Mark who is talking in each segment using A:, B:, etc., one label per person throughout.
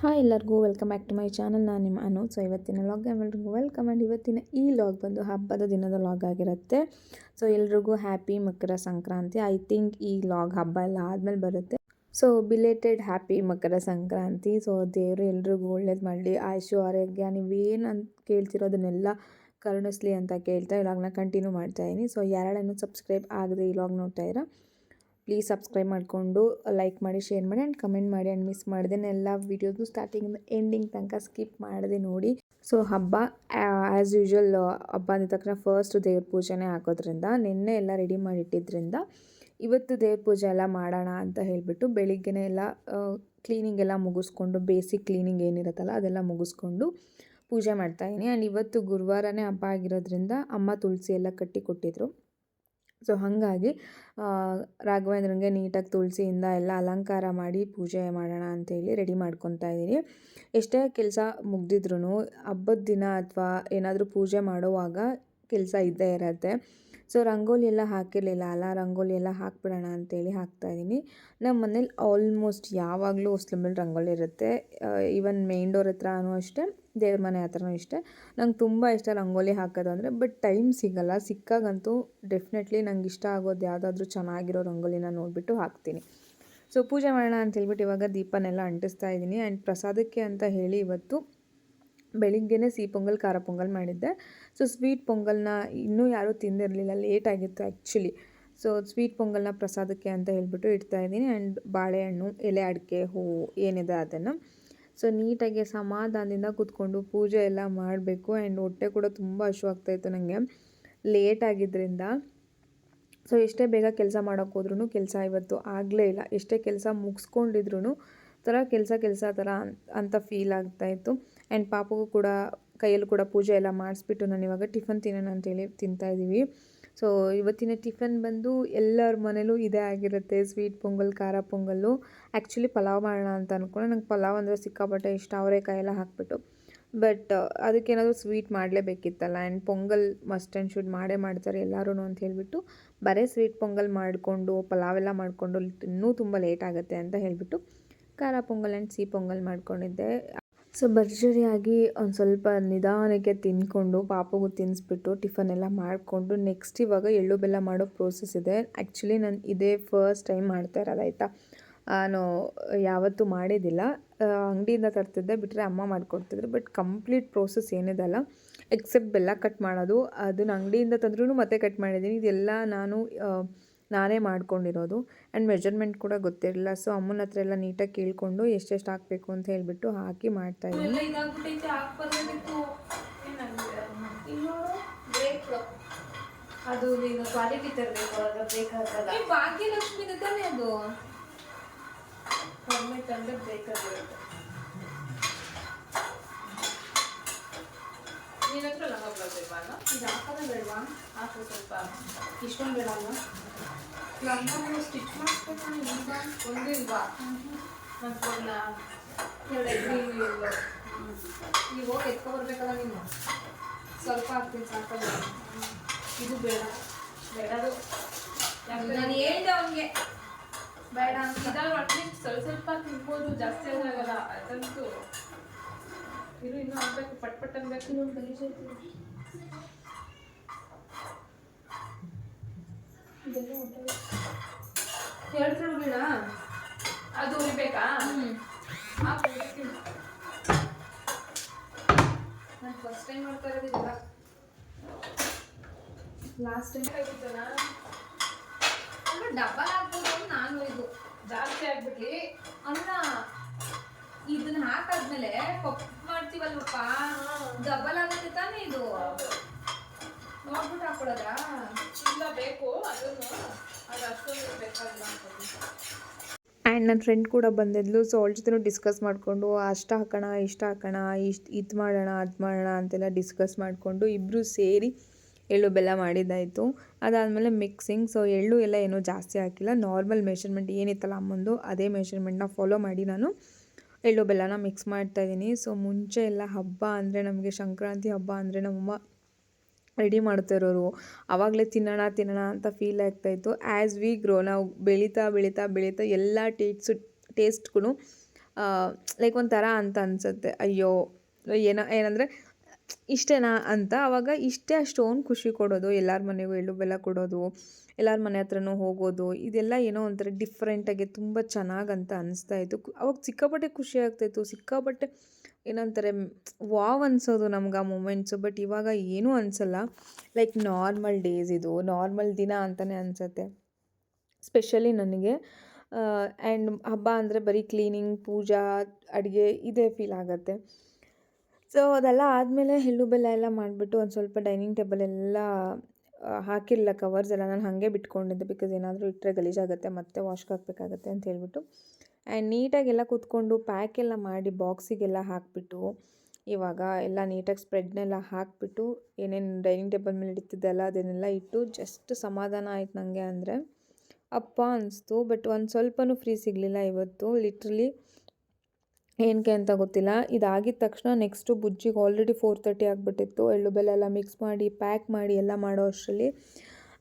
A: Hi ಎಲ್ಲರಿಗೂ welcome back to my channel ನಾನು ನಿಮ್ಮ ಅನು ಸೊ ಇವತ್ತಿನ ಲಾಗ್ ಎಲ್ರಿಗೂ ವೆಲ್ಕಮ್ ಆ್ಯಂಡ್ ಇವತ್ತಿನ ಈ ಲಾಗ್ ಬಂದು ಹಬ್ಬದ ದಿನದ ಲಾಗ್ ಆಗಿರುತ್ತೆ. ಸೊ ಎಲ್ರಿಗೂ happy Makara Sankranti. I think ಈ ಲಾಗ್ ಹಬ್ಬ ಎಲ್ಲ ಆದಮೇಲೆ ಬರುತ್ತೆ. So belated happy Makara Sankranti. So ದೇವರು ಎಲ್ರಿಗೂ ಒಳ್ಳೇದು ಮಾಡಲಿ. ಆಯುಷು, ಆರೋಗ್ಯ, ನೀವೇನು ಅಂತ ಕೇಳ್ತಿರೋದನ್ನೆಲ್ಲ ಕರುಣಿಸ್ಲಿ ಅಂತ ಕೇಳ್ತಾ ಇವಾಗನ ಕಂಟಿನ್ಯೂ ಮಾಡ್ತಾಯಿದ್ದೀನಿ ಸೊ ಯಾರನ್ನು ಸಬ್ಸ್ಕ್ರೈಬ್ ಆಗದೆ ಈ ಲಾಗ್ ನೋಡ್ತಾ ಇರೋ. ಪ್ಲೀಸ್ ಸಬ್ಸ್ಕ್ರೈಬ್ ಮಾಡಿಕೊಂಡು ಲೈಕ್ ಮಾಡಿ, ಶೇರ್ ಮಾಡಿ ಆ್ಯಂಡ್ ಕಮೆಂಟ್ ಮಾಡಿ ಆ್ಯಂಡ್ ಮಿಸ್ ಮಾಡಿದೆ. ಎಲ್ಲ ವೀಡಿಯೋಸ್ನು ಸ್ಟಾರ್ಟಿಂಗಿಂದ ಎಂಡಿಂಗ್ ತನಕ ಸ್ಕಿಪ್ ಮಾಡಿದೆ ನೋಡಿ. ಸೊ ಹಬ್ಬ ಆ್ಯಸ್ ಯೂಶ್ವಲ್ ಹಬ್ಬ ಅಂದ ತಕ್ಷಣ ಫಸ್ಟ್ ದೇವ್ರ ಪೂಜೆನೇ ಹಾಕೋದ್ರಿಂದ, ನಿನ್ನೆ ಎಲ್ಲ ರೆಡಿ ಮಾಡಿಟ್ಟಿದ್ದರಿಂದ ಇವತ್ತು ದೇವ್ರ ಪೂಜೆ ಎಲ್ಲ ಮಾಡೋಣ ಅಂತ ಹೇಳಿಬಿಟ್ಟು ಬೆಳಿಗ್ಗೆನೇ ಎಲ್ಲ ಕ್ಲೀನಿಂಗ್ ಎಲ್ಲ ಮುಗಿಸ್ಕೊಂಡು ಬೇಸಿಕ್ ಕ್ಲೀನಿಂಗ್ ಏನಿರುತ್ತಲ್ಲ ಅದೆಲ್ಲ ಮುಗಿಸ್ಕೊಂಡು ಪೂಜೆ ಮಾಡ್ತಾಯಿದ್ದೀನಿ ಆ್ಯಂಡ್ ಇವತ್ತು ಗುರುವಾರನೇ ಹಬ್ಬ ಆಗಿರೋದ್ರಿಂದ ಅಮ್ಮ ತುಳಸಿ ಎಲ್ಲ ಕಟ್ಟಿ ಕೊಟ್ಟಿದ್ರು. ಸೊ ಹಾಗಾಗಿ ರಾಘವೇಂದ್ರನಿಗೆ ನೀಟಾಗಿ ತುಳಸಿಯಿಂದ ಎಲ್ಲ ಅಲಂಕಾರ ಮಾಡಿ ಪೂಜೆ ಮಾಡೋಣ ಅಂತೇಳಿ ರೆಡಿ ಮಾಡ್ಕೊತಾ ಇದ್ದೀನಿ. ಎಷ್ಟೇ ಕೆಲಸ ಮುಗ್ದಿದ್ರು ಹಬ್ಬದ ದಿನ ಅಥವಾ ಏನಾದರೂ ಪೂಜೆ ಮಾಡುವಾಗ ಕೆಲಸ ಇದ್ದೇ ಇರತ್ತೆ. ಸೊ ರಂಗೋಲಿ ಎಲ್ಲ ಹಾಕಿರಲಿಲ್ಲ. ಅಲ್ಲ ರಂಗೋಲಿ ಎಲ್ಲ ಹಾಕ್ಬಿಡೋಣ ಅಂತೇಳಿ ಹಾಕ್ತಾಯಿದ್ದೀನಿ ನಮ್ಮ ಮನೇಲಿ ಆಲ್ಮೋಸ್ಟ್ ಯಾವಾಗಲೂ ಹೊಸ್ಲ ರಂಗೋಲಿ ಇರುತ್ತೆ. ಈವನ್ ಮೇನ್ ಡೋರ್ ಹತ್ರನೂ ಅಷ್ಟೇ, ದೇವ್ರ ಮನೆ ಹತ್ರನೂ ಇಷ್ಟೇ. ನಂಗೆ ತುಂಬ ಇಷ್ಟ ರಂಗೋಲಿ ಹಾಕೋದು ಅಂದರೆ, ಬಟ್ ಟೈಮ್ ಸಿಗಲ್ಲ. ಸಿಕ್ಕಾಗಂತೂ ಡೆಫಿನೆಟ್ಲಿ ನಂಗೆ ಇಷ್ಟ ಆಗೋದು ಯಾವುದಾದ್ರೂ ಚೆನ್ನಾಗಿರೋ ರಂಗೋಲಿನ ನೋಡಿಬಿಟ್ಟು ಹಾಕ್ತೀನಿ. ಸೊ, ಪೂಜೆ ಮಾಡೋಣ ಅಂತ ಹೇಳ್ಬಿಟ್ಟು ಇವಾಗ ದೀಪನೆಲ್ಲ ಅಂಟಿಸ್ತಾ ಇದ್ದೀನಿ. ಆ್ಯಂಡ್ ಪ್ರಸಾದಕ್ಕೆ ಅಂತ ಹೇಳಿ ಇವತ್ತು ಬೆಳಿಗ್ಗೆನೇ ಸಿಹಿ ಪೊಂಗಲ್, ಖಾರ ಪೊಂಗಲ್ ಮಾಡಿದ್ದೆ. ಸೊ ಸ್ವೀಟ್ ಪೊಂಗಲ್ನ ಇನ್ನೂ ಯಾರೂ ತಿಂದಿರಲಿಲ್ಲ ಲೇಟ್ ಆಗಿತ್ತು ಆ್ಯಕ್ಚುಲಿ ಸೊ ಸ್ವೀಟ್ ಪೊಂಗಲ್ನ ಪ್ರಸಾದಕ್ಕೆ ಅಂತ ಹೇಳಿಬಿಟ್ಟು ಇಡ್ತಾ ಇದ್ದೀನಿ. ಆ್ಯಂಡ್ ಬಾಳೆಹಣ್ಣು, ಎಲೆ ಅಡಿಕೆ, ಹೂವು, ಏನಿದೆ ಅದನ್ನು. ಸೊ ನೀಟಾಗಿ ಸಮಾಧಾನದಿಂದ ಕೂತ್ಕೊಂಡು ಪೂಜೆ ಎಲ್ಲ ಮಾಡಬೇಕು. ಆ್ಯಂಡ್ ಹೊಟ್ಟೆ ಕೂಡ ತುಂಬ ಹಶು ಆಗ್ತಾಯಿತ್ತು ನನಗೆ. ಲೇಟ್ ಆಗಿದ್ದರಿಂದ. ಸೊ ಎಷ್ಟೇ ಬೇಗ ಕೆಲಸ ಮಾಡೋಕ್ಕೋದ್ರೂ ಕೆಲಸ ಇವತ್ತು ಆಗಲೇ ಇಲ್ಲ. ಎಷ್ಟೇ ಕೆಲಸ ಮುಗಿಸ್ಕೊಂಡಿದ್ರು ಥರ ಕೆಲಸ ಕೆಲಸ ಥರ ಅಂತ ಫೀಲ್ ಆಗ್ತಾಯಿತ್ತು ಆ್ಯಂಡ್ ಪಾಪಗೂ ಕೂಡ ಕೈಯಲ್ಲೂ ಕೂಡ ಪೂಜೆ ಎಲ್ಲ ಮಾಡಿಸ್ಬಿಟ್ಟು ನಾನು ಇವಾಗ ಟಿಫನ್ ತಿನ್ನೋಣ ಅಂತೇಳಿ ತಿಂತಾಯಿದ್ದೀವಿ ಸೊ ಇವತ್ತಿನ ಟಿಫನ್ ಬಂದು ಎಲ್ಲರ ಮನೇಲೂ ಇದೇ ಆಗಿರುತ್ತೆ. ಸ್ವೀಟ್ ಪೊಂಗಲ್, ಖಾರ ಪೊಂಗಲ್ಲು. ಆ್ಯಕ್ಚುಲಿ ಪಲಾವ್ ಮಾಡೋಣ ಅಂತ ಅಂದ್ಕೊಂಡೆ ನಂಗೆ ಪಲಾವ್ ಅಂದರೆ ಸಿಕ್ಕಾಪಟ್ಟೆ ಇಷ್ಟ. ಅವರೆಕಾಯಿ ಎಲ್ಲ ಹಾಕ್ಬಿಟ್ಟು. ಬಟ್ ಅದಕ್ಕೇನಾದರೂ sweet ಮಾಡಲೇಬೇಕಿತ್ತಲ್ಲ. And Pongal must and should ಮಾಡೇ ಮಾಡ್ತಾರೆ ಎಲ್ಲರೂ ಅಂತ ಹೇಳಿಬಿಟ್ಟು ಬರೀ ಸ್ವೀಟ್ ಪೊಂಗಲ್ ಮಾಡಿಕೊಂಡು, ಪಲಾವ್ ಎಲ್ಲ ಮಾಡಿಕೊಂಡು ಇನ್ನೂ ತುಂಬ ಲೇಟ್ ಆಗುತ್ತೆ ಅಂತ ಹೇಳಿಬಿಟ್ಟು ಖಾರ ಪೊಂಗಲ್ ಆ್ಯಂಡ್ ಸಿಹಿ ಪೊಂಗಲ್ ಮಾಡ್ಕೊಂಡಿದ್ದೆ. ಸೊ ಭರ್ಜರಿಯಾಗಿ ಒಂದು ಸ್ವಲ್ಪ ನಿಧಾನಕ್ಕೆ ತಿಂದ್ಕೊಂಡು ಪಾಪಗೂ ತಿನ್ನಿಸ್ಬಿಟ್ಟು ಟಿಫನ್ ಎಲ್ಲ ಮಾಡಿಕೊಂಡು ನೆಕ್ಸ್ಟ್ ಇವಾಗ ಎಳ್ಳು ಬೆಲ್ಲ ಮಾಡೋ ಪ್ರೋಸೆಸ್ ಇದೆ. ಆ್ಯಕ್ಚುಲಿ ನಾನು ಇದೇ ಫಸ್ಟ್ ಟೈಮ್ ಮಾಡ್ತಾ ಇರೋದು, ಆಯಿತಾ? ನಾನು ಯಾವತ್ತೂ ಮಾಡಿದ್ದಿಲ್ಲ ಅಂಗಡಿಯಿಂದ ತರ್ತಿದ್ದೆ ಬಿಟ್ಟರೆ ಅಮ್ಮ ಮಾಡ್ಕೊಡ್ತಿದ್ರು ಬಟ್ ಕಂಪ್ಲೀಟ್ ಪ್ರೋಸೆಸ್ ಏನಿದೆಲ್ಲ ಎಕ್ಸೆಪ್ಟ್ ಬೆಲ್ಲ ಕಟ್ ಮಾಡೋದು, ಅದನ್ನು ಅಂಗಡಿಯಿಂದ ತಂದ್ರೂ ಮತ್ತೆ ಕಟ್ ಮಾಡಿದ್ದೀನಿ. ಇದೆಲ್ಲ ನಾನು ನಾನೇ ಮಾಡ್ಕೊಂಡಿರೋದು. ಆ್ಯಂಡ್ ಮೆಜರ್ಮೆಂಟ್ ಕೂಡ ಗೊತ್ತಿರಲಿಲ್ಲ. ಸೊ ಅಮ್ಮನ ಹತ್ರ ಎಲ್ಲ ನೀಟಾಗಿ ಕೇಳಿಕೊಂಡು ಎಷ್ಟೆಷ್ಟು ಹಾಕಬೇಕು ಅಂತ ಹೇಳಿಬಿಟ್ಟು ಹಾಕಿ ಮಾಡ್ತಾಯಿದ್ದೀನಿ
B: ಅದು ನೀನು ಕ್ವಾಲಿಟಿ ತರಬೇಕು ಅದ್ರ ಬೇಕಾಗಲ್ಲ ಭಾಗ್ಯಲಕ್ಷ್ಮಿ ತಾನೇ ಅದು? ಕಡಿಮೆ ತಂದ್ರೆ ಬೇಕಾಗಿರುತ್ತೆ ನಿನ್ನ ಹತ್ರ ಲಂಗ ಬ್ಲೌಸ್ ಇಲ್ವಾ ಇದು ಹಾಕೋದೇ ಬೇಡವಾ? ಹಾಕು ಸ್ವಲ್ಪ. ಇಷ್ಟೊಂದು ಬೇಡ ಅಲ್ವಾ ಲಂಗ ಸ್ಟಿಚ್ ಮಾಡಿಸ್ಬೇಕು ಈಗ ಒಂದು ಇಲ್ವಾ ಮತ್ತೊಂದು ಎರಡು ನೀವು ಹೋಗಿ ಎತ್ಕೊ ಬರ್ಬೇಕಲ್ಲ ನೀನು? ಸ್ವಲ್ಪ ಹಾಕ್ತೀನಿ ಸಾಕಲ್ಲ ಇದು ಬೇಡ ಬೇಡದು ನಾನು ಹೇಳ್ದೆ ಅವನಿಗೆ. ಬೇಡ. ಅಂತ ಇದಾದ್ರು ಅಟ್ಲೀಸ್ಟ್ ಸ್ವಲ್ಪ ಸ್ವಲ್ಪ ತಿನ್ಬೋದು ಜಾಸ್ತಿ ಆಗಲ್ಲ ಅದಂತೂ. ಇರು ಇನ್ನೂ ಆಗ್ಬೇಕು ಪಟ್ ಪಟ್ ಅನ್ಬೇಕು. ಇನ್ನೊಂದು ಗಲೀಜ್ ಹೇಳ್ತಿರು ಬೇಡ ಅದು ಉರಿಬೇಕಾ ನಾನು ಫಸ್ಟ್ ಟೈಮ್ ಮಾಡ್ತಾ ಇರೋದಿಲ್ಲ ಲಾಸ್ಟ್ ಟೈಮ್ ಆಗಿತ್ತಲ್ಲ ಅಂದ್ರೆ ಡಬಲ್ ಆಗ್ಬೋದು ನಾನು ಇದು ಜಾಸ್ತಿ ಆಗ್ಬಿಟ್ಲಿ ಅನ್ನ ಇದನ್ನ ಹಾಕಾದ್ಮೇಲೆ ಪಪ್ ಮಾಡ್ತೀವಲ್ವಪ್ಪ? ಡಬಲ್ ಆಗುತ್ತೆ ತಾನೇ ಇದು? ನೋಡ್ಬಿಟ್ಟು ಹಾಕೊಳ್ಳೋದಾ? ಇಲ್ಲ ಬೇಕು ಅದನ್ನು ಅದು ಅಷ್ಟೊಂದು ಬೇಕಾಗಿಲ್ಲ
A: ಆ್ಯಂಡ್ ನನ್ನ ಫ್ರೆಂಡ್ ಕೂಡ ಬಂದಿದ್ಲು ಸೊ ಅವಳ ಜೊತೆ ಡಿಸ್ಕಸ್ ಮಾಡಿಕೊಂಡು ಅಷ್ಟು ಹಾಕೋಣ ಇಷ್ಟು ಹಾಕೋಣ ಇಷ್ಟು ಇದು ಮಾಡೋಣ ಅದು ಮಾಡೋಣ ಅಂತೆಲ್ಲ ಡಿಸ್ಕಸ್ ಮಾಡಿಕೊಂಡು ಇಬ್ಬರು ಸೇರಿ ಎಳ್ಳು ಬೆಲ್ಲ ಮಾಡಿದ್ದಾಯಿತು. ಅದಾದಮೇಲೆ ಮಿಕ್ಸಿಂಗ್ ಸೊ ಎಳ್ಳು ಎಲ್ಲ ಏನೂ ಜಾಸ್ತಿ ಹಾಕಿಲ್ಲ. ನಾರ್ಮಲ್ ಮೆಷರ್ಮೆಂಟ್ ಏನಿತ್ತಲ್ಲ ಅಮ್ಮಂದು ಅದೇ ಮೆಷರ್ಮೆಂಟ್ನ ಫಾಲೋ ಮಾಡಿ ನಾನು ಎಳ್ಳು ಬೆಲ್ಲನ ಮಿಕ್ಸ್ ಮಾಡ್ತಾಯಿದ್ದೀನಿ ಸೊ ಮುಂಚೆ ಎಲ್ಲ ಹಬ್ಬ ಅಂದರೆ ನಮಗೆ ಸಂಕ್ರಾಂತಿ ಹಬ್ಬ ಅಂದರೆ ನಮ್ಮಮ್ಮ ರೆಡಿ ಮಾಡ್ತಿರೋರು. ಆವಾಗಲೇ ತಿನ್ನೋಣ ತಿನ್ನೋಣ ಅಂತ ಫೀಲ್ ಆಗ್ತಾಯಿತ್ತು ಆ್ಯಸ್ ವಿ ಗ್ರೋ ನಾವು ಬೆಳೀತಾ ಬೆಳೀತಾ ಬೆಳೀತಾ ಎಲ್ಲ ಟೇಸ್ಟು ಟೇಸ್ಟ್ಗೂ ಲೈಕ್ ಒಂಥರ ಅಂತ ಅನಿಸುತ್ತೆ. ಅಯ್ಯೋ, ಏನೋ, ಏನಂದರೆ ಇಷ್ಟೇನಾ ಅಂತ ಆವಾಗ ಇಷ್ಟೇ ಅಷ್ಟೊಂದು ಖುಷಿ ಕೊಡೋದು. ಎಲ್ಲರ ಮನೆಗೂ ಎಳ್ಳು ಬೆಲ್ಲ ಕೊಡೋದು, ಎಲ್ಲರ ಮನೆ ಹತ್ರನೂ ಹೋಗೋದು, ಇದೆಲ್ಲ ಏನೋ ಒಂಥರ ಡಿಫ್ರೆಂಟಾಗಿ ತುಂಬ ಚೆನ್ನಾಗಂತ ಅನಿಸ್ತಾ ಇತ್ತು. ಅವಾಗ ಸಿಕ್ಕಾಪಟ್ಟೆ ಖುಷಿ ಆಗ್ತಾಯಿತ್ತು ಸಿಕ್ಕಾಪಟ್ಟೆ ಏನಂತಾರೆ, ವಾವ್ ಅನ್ಸೋದು ನಮ್ಗೆ ಆ ಮೂಮೆಂಟ್ಸು ಬಟ್ ಇವಾಗ ಏನೂ ಅನಿಸಲ್ಲ. ಲೈಕ್ ನಾರ್ಮಲ್ ಡೇಸ್ ಇದು. ನಾರ್ಮಲ್ ದಿನ ಅಂತಲೇ ಅನಿಸುತ್ತೆ. ಸ್ಪೆಷಲಿ ನನಗೆ. ಆ್ಯಂಡ್ ಹಬ್ಬ ಅಂದರೆ ಬರೀ ಕ್ಲೀನಿಂಗ್ ಪೂಜಾ, ಅಡುಗೆ ಇದೇ ಫೀಲ್ ಆಗುತ್ತೆ. ಸೊ ಅದೆಲ್ಲ ಆದಮೇಲೆ ಎಳ್ಳು ಬೆಲ್ಲ ಎಲ್ಲ ಮಾಡಿಬಿಟ್ಟು ಒಂದು ಸ್ವಲ್ಪ ಡೈನಿಂಗ್ ಟೇಬಲ್ ಎಲ್ಲ ಹಾಕಿರಲಿಲ್ಲ ಕವರ್ಸ್ ಎಲ್ಲ. ನಾನು ಹಾಗೆ ಬಿಟ್ಕೊಂಡಿದ್ದೆ ಬಿಕಾಸ್ ಏನಾದರೂ ಇಟ್ಟರೆ ಗಲೀಜಾಗುತ್ತೆ, ಮತ್ತೆ ವಾಶ್ಗೆ ಹಾಕಬೇಕಾಗತ್ತೆ ಅಂತ ಹೇಳ್ಬಿಟ್ಟು. ಆ್ಯಂಡ್ ನೀಟಾಗೆಲ್ಲ ಕೂತ್ಕೊಂಡು ಪ್ಯಾಕೆಲ್ಲ ಮಾಡಿ ಬಾಕ್ಸಿಗೆಲ್ಲ ಹಾಕಿಬಿಟ್ಟು, ಇವಾಗ ಎಲ್ಲ ನೀಟಾಗಿ ಸ್ಪ್ರೆಡ್ನೆಲ್ಲ ಹಾಕಿಬಿಟ್ಟು ಏನೇನು ಡೈನಿಂಗ್ ಟೇಬಲ್ ಮೇಲೆ ಇಡ್ತಿದ್ದೆಲ್ಲ ಅದನ್ನೆಲ್ಲ ಇಟ್ಟು ಜಸ್ಟ್ ಸಮಾಧಾನ ಆಯ್ತು ನನಗೆ ಅಂದರೆ, ಅಪ್ಪ ಅನಿಸ್ತು. ಬಟ್ ಒಂದು ಸ್ವಲ್ಪನೂ ಫ್ರೀ ಸಿಗಲಿಲ್ಲ ಇವತ್ತು. ಲಿಟ್ರಲಿ ಏನಕ್ಕೆ ಅಂತ ಗೊತ್ತಿಲ್ಲ. ಇದಾಗಿದ ತಕ್ಷಣ ನೆಕ್ಸ್ಟು ಬುಜ್ಜಿಗೆ ಆಲ್ರೆಡಿ ಫೋರ್ ತರ್ಟಿ ಆಗಿಬಿಟ್ಟಿತ್ತು. ಎಳ್ಳು ಬೆಲ್ಲ ಎಲ್ಲ ಮಿಕ್ಸ್ ಮಾಡಿ ಪ್ಯಾಕ್ ಮಾಡಿ ಎಲ್ಲ ಮಾಡೋ ಅಷ್ಟರಲ್ಲಿ.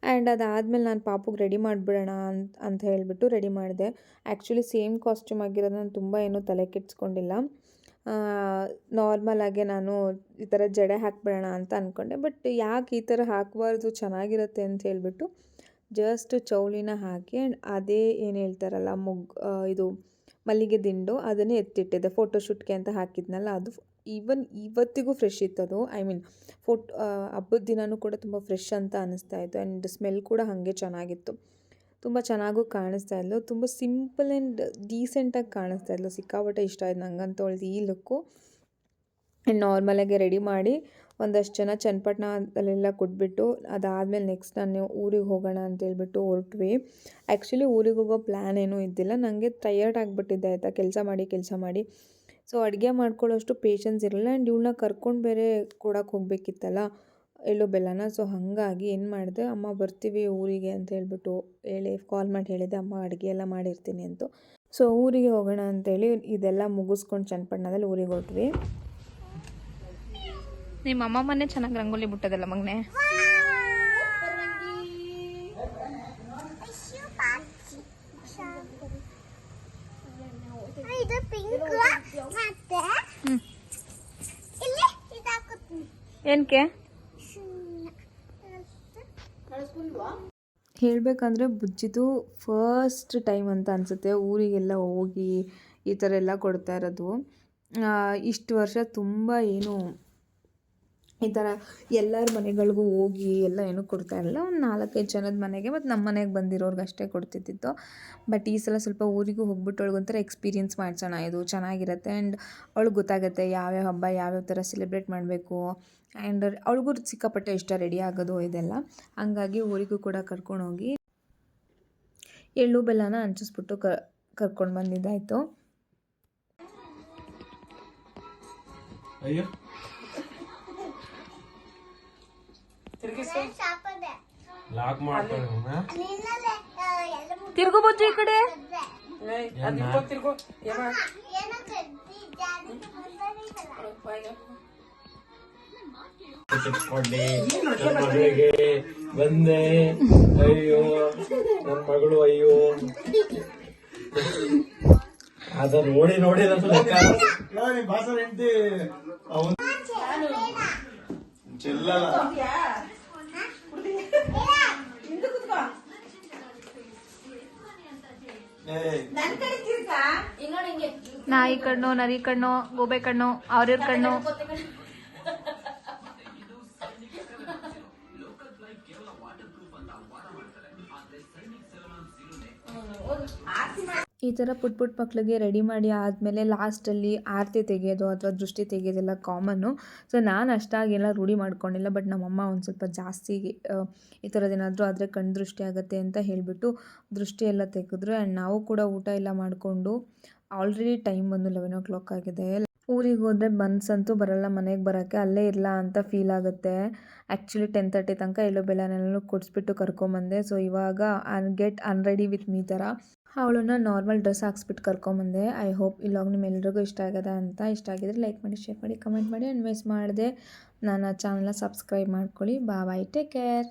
A: ಆ್ಯಂಡ್ ಅದಾದಮೇಲೆ ನಾನು ಪಾಪುಗೆ ರೆಡಿ ಮಾಡಿಬಿಡೋಣ ಅಂತ ಅಂತ ಹೇಳಿಬಿಟ್ಟು ರೆಡಿ ಮಾಡಿದೆ. ಆ್ಯಕ್ಚುಲಿ ಸೇಮ್ ಕಾಸ್ಟ್ಯೂಮ್ ಆಗಿರೋದು ನಾನು ತುಂಬ ಏನೂ ತಲೆ ಕೆಡ್ಸ್ಕೊಂಡಿಲ್ಲ. ನಾರ್ಮಲಾಗೆ ನಾನು ಈ ಥರ ಜಡೆ ಹಾಕ್ಬಿಡೋಣ ಅಂತ ಅಂದ್ಕೊಂಡೆ ಬಟ್ ಯಾಕೆ ಈ ಥರ ಹಾಕಬಾರ್ದು, ಚೆನ್ನಾಗಿರುತ್ತೆ ಅಂತ ಹೇಳಿಬಿಟ್ಟು ಜಸ್ಟ್ ಚೌಳಿನ ಹಾಕಿ ಆ್ಯಂಡ್ ಅದೇ ಏನು ಹೇಳ್ತಾರಲ್ಲ, ಮುಗ್ ಇದು ಮಲ್ಲಿಗೆ ದಿಂಡು ಅದನ್ನೇ ಎತ್ತಿಟ್ಟಿದ್ದೆ. ಫೋಟೋಶೂಟ್ಗೆ ಅಂತ ಹಾಕಿದ್ನಲ್ಲ, ಅದು ಈವನ್ ಇವತ್ತಿಗೂ ಫ್ರೆಶ್ ಇತ್ತು ಅದು ಐ ಮೀನ್ ಫೋಟ್ ಹಬ್ಬದ ದಿನವೂ ಕೂಡ ತುಂಬ ಫ್ರೆಶ್ ಅಂತ ಅನ್ನಿಸ್ತಾ ಇತ್ತು ಆ್ಯಂಡ್ ಸ್ಮೆಲ್ ಕೂಡ ಹಾಗೆ ಚೆನ್ನಾಗಿತ್ತು. ತುಂಬ ಚೆನ್ನಾಗೂ ಕಾಣಿಸ್ತಾ ಇದ್ಲು. ತುಂಬ ಸಿಂಪಲ್ ಆ್ಯಂಡ್ ಡೀಸೆಂಟಾಗಿ ಕಾಣಿಸ್ತಾ ಇದ್ಲು. ಸಿಕ್ಕಾಪಟ್ಟೆ ಇಷ್ಟ ಆಯ್ತು ನಂಗಂತ ಅವಳದು ಈ ಲುಕ್ಕು ಆ್ಯಂಡ್ ನಾರ್ಮಲಾಗೆ ರೆಡಿ ಮಾಡಿ ಒಂದಷ್ಟು ಜನ ಚನ್ನಪಟ್ಟಣದಲ್ಲೆಲ್ಲ ಕೊಟ್ಬಿಟ್ಟು ಅದಾದಮೇಲೆ ನೆಕ್ಸ್ಟ್ ನಾನು ಊರಿಗೆ ಹೋಗೋಣ ಅಂತ ಹೇಳ್ಬಿಟ್ಟು ಹೊರಟ್ವಿ. ಆ್ಯಕ್ಚುಲಿ ಊರಿಗೆ ಹೋಗೋ ಪ್ಲ್ಯಾನ್ ಏನೂ ಇದ್ದಿಲ್ಲ. ನನಗೆ ಟಯರ್ಡ್ ಆಗಿಬಿಟ್ಟಿದ್ದೆ ಆಯಿತಾ. ಕೆಲಸ ಮಾಡಿ ಕೆಲಸ ಮಾಡಿ. ಸೊ ಅಡುಗೆ ಮಾಡ್ಕೊಳ್ಳೋಷ್ಟು ಪೇಷನ್ಸ್ ಇರಲಿಲ್ಲ. ಆ್ಯಂಡ್ ಇವಳನ್ನ ಕರ್ಕೊಂಡು ಬೇರೆ ಕೊಡೋಕೆ ಹೋಗಬೇಕಿತ್ತಲ್ಲ, ಎಲ್ಲೋ ಬೆಲ್ಲನ ಸೊ ಹಾಗಾಗಿ ಏನು ಮಾಡಿದೆ, ಅಮ್ಮ ಬರ್ತೀವಿ ಊರಿಗೆ ಅಂತ ಹೇಳ್ಬಿಟ್ಟು ಹೇಳಿ ಕಾಲ್ ಮಾಡಿ ಹೇಳಿದೆ, ಅಮ್ಮ ಅಡುಗೆ ಎಲ್ಲ ಮಾಡಿರ್ತೀನಿ ಅಂತ. ಸೊ ಊರಿಗೆ ಹೋಗೋಣ ಅಂತೇಳಿ ಇದೆಲ್ಲ ಮುಗಿಸ್ಕೊಂಡು ಚನ್ನಪಟ್ಟಣದಲ್ಲಿ ಊರಿಗೆ ಹೊರಟ್ವಿ.
B: ನಿಮ್ಮ ಅಮ್ಮ ಮನೆ ಚೆನ್ನಾಗಿ ರಂಗೋಲಿ ಬಿಟ್ಟದಲ್ಲ ಮಗನೆ? ಏನಕ್ಕೆ
A: ಹೇಳಬೇಕಂದ್ರೆ ಬುಜ್ಜಿದು ಫಸ್ಟ್ ಟೈಮ್ ಅಂತ ಅನಿಸುತ್ತೆ. ಊರಿಗೆಲ್ಲ ಹೋಗಿ ಈ ಥರ ಎಲ್ಲ ಕೊಡ್ತಾ ಇರೋದು. ಇಷ್ಟು ವರ್ಷ ತುಂಬ ಏನು ಈ ಥರ ಎಲ್ಲರ ಮನೆಗಳಿಗೂ ಹೋಗಿ ಎಲ್ಲ ಏನೂ ಕೊಡ್ತಾ ಇರಲಿಲ್ಲ ಒಂದು ನಾಲ್ಕೈದು ಜನದ ಮನೆಗೆ ಮತ್ತು ನಮ್ಮ ಮನೆಗೆ ಬಂದಿರೋರ್ಗೆ ಅಷ್ಟೇ ಕೊಡ್ತಿದ್ದಿತ್ತು ಬಟ್ ಈ ಸಲ ಸ್ವಲ್ಪ ಊರಿಗೂ ಹೋಗ್ಬಿಟ್ಟು ಅವಳಿಗೊಂಥರ ಎಕ್ಸ್ಪೀರಿಯೆನ್ಸ್ ಮಾಡ್ಸೋಣ. ಇದು ಚೆನ್ನಾಗಿರುತ್ತೆ ಆ್ಯಂಡ್ ಅವಳಿಗೆ ಗೊತ್ತಾಗುತ್ತೆ ಯಾವ್ಯಾವ ಹಬ್ಬ ಯಾವ್ಯಾವ ಥರ ಸೆಲೆಬ್ರೇಟ್ ಮಾಡಬೇಕು. ಆ್ಯಂಡ್ ಅವಳಿಗೂ ಸಿಕ್ಕಾಪಟ್ಟೆ ಇಷ್ಟ ರೆಡಿ ಆಗೋದು ಇದೆಲ್ಲ. ಹಂಗಾಗಿ ಊರಿಗೂ ಕೂಡ ಕರ್ಕೊಂಡೋಗಿ ಎಳ್ಳು ಬೆಲ್ಲನ ಹಂಚಿಸ್ಬಿಟ್ಟು ಕ, ಕರ್ಕೊಂಡು ಬಂದಿದ್ದಾಯಿತು.
C: ಶಾಪದೆ
D: ಲಾಕ್
C: ಎಲ್ಲ
B: ತಿರ್ಗು ಬಜ್ಜು ಈ ಕಡೆ.
D: ಮಗಳಿಗೆ ಬಂದೆ. ಅಯ್ಯೋ ನನ್ನ ಮಗಳು ಅಯ್ಯೋ. ಅದ ನೋಡಿ ನೋಡಿ ನನ್ನ ಲೆಕ್ಕ ಭಾಷಣ ಹೆಂಡತಿ? ಚೆಲ್ಲಲ್ಲ.
B: ನಾಯಿ ಕಣ್ಣು ನರಿ ಕಣ್ಣು ಗೋಬೆ ಕಣ್ಣು ಅವ್ರಿವ್ರ ಕಣ್ಣು.
A: ಈ ಥರ ಪುಟ್ ಪುಟ್ ಮಕ್ಳಿಗೆ ರೆಡಿ ಮಾಡಿ ಆದಮೇಲೆ ಲಾಸ್ಟಲ್ಲಿ ಆರತಿ ತೆಗೆಯೋದು ಅಥವಾ ದೃಷ್ಟಿ ತೆಗೆಯೋದೆಲ್ಲ ಕಾಮನ್ನು ಸೊ ನಾನು ಅಷ್ಟಾಗೆಲ್ಲ ರೂಢಿ ಮಾಡ್ಕೊಂಡಿಲ್ಲ ಬಟ್ ನಮ್ಮಮ್ಮ ಒಂದು ಸ್ವಲ್ಪ ಜಾಸ್ತಿ ಈ ಥರದ್ದೇನಾದರೂ ಆದರೆ ಕಣ್ಣು ದೃಷ್ಟಿ ಆಗುತ್ತೆ ಅಂತ ಹೇಳಿಬಿಟ್ಟು ದೃಷ್ಟಿ ಎಲ್ಲ ತೆಗೆದ್ರು. ಆ್ಯಂಡ್ ನಾವು ಕೂಡ ಊಟ ಎಲ್ಲ ಮಾಡಿಕೊಂಡು ಆಲ್ರೆಡಿ ಟೈಮ್ ಬಂದು ಲೆವೆನ್ ಓ ಕ್ಲಾಕ್ ಆಗಿದೆ. ಊರಿಗೆ ಹೋದರೆ ಅಂತೂ ಬರಲ್ಲ, ಮನೆಗೆ ಬರೋಕ್ಕೆ ಅಲ್ಲೇ ಇರಲ್ಲ ಅಂತ ಫೀಲ್ ಆಗುತ್ತೆ. ಆ್ಯಕ್ಚುಲಿ ಟೆನ್ ತರ್ಟಿ ತನಕ ಎಲ್ಲೋ ಬೆಲ್ಲನೆಲ್ಲ ಕೊಡಿಸ್ಬಿಟ್ಟು ಕರ್ಕೊಂಬಂದೆ. ಸೊ ಇವಾಗ and get unready with me ಥರ. ಅವಳನ್ನ ನಾರ್ಮಲ್ ಡ್ರೆಸ್ ಹಾಕ್ಸ್ಬಿಟ್ಟು ಕರ್ಕೊಂಬಂದೆ. ಐ ಹೋಪ್ ಇಲ್ಲಾಗ ನಿಮ್ಮೆಲ್ರಿಗೂ ಇಷ್ಟ ಆಗದ ಅಂತ. ಇಷ್ಟ ಆಗಿದ್ರೆ ಲೈಕ್ ಮಾಡಿ ಶೇರ್ ಮಾಡಿ ಕಮೆಂಟ್ ಮಾಡಿ ಆ್ಯಂಡ್ ಮಿಸ್ ಮಾಡಿದೆ. ನನ್ನ ಚಾನಲ್ನ ಸಬ್ಸ್ಕ್ರೈಬ್ ಮಾಡ್ಕೊಳ್ಳಿ. ಬಾ ಬಾಯ್ ಟೇಕ್ ಕೇರ್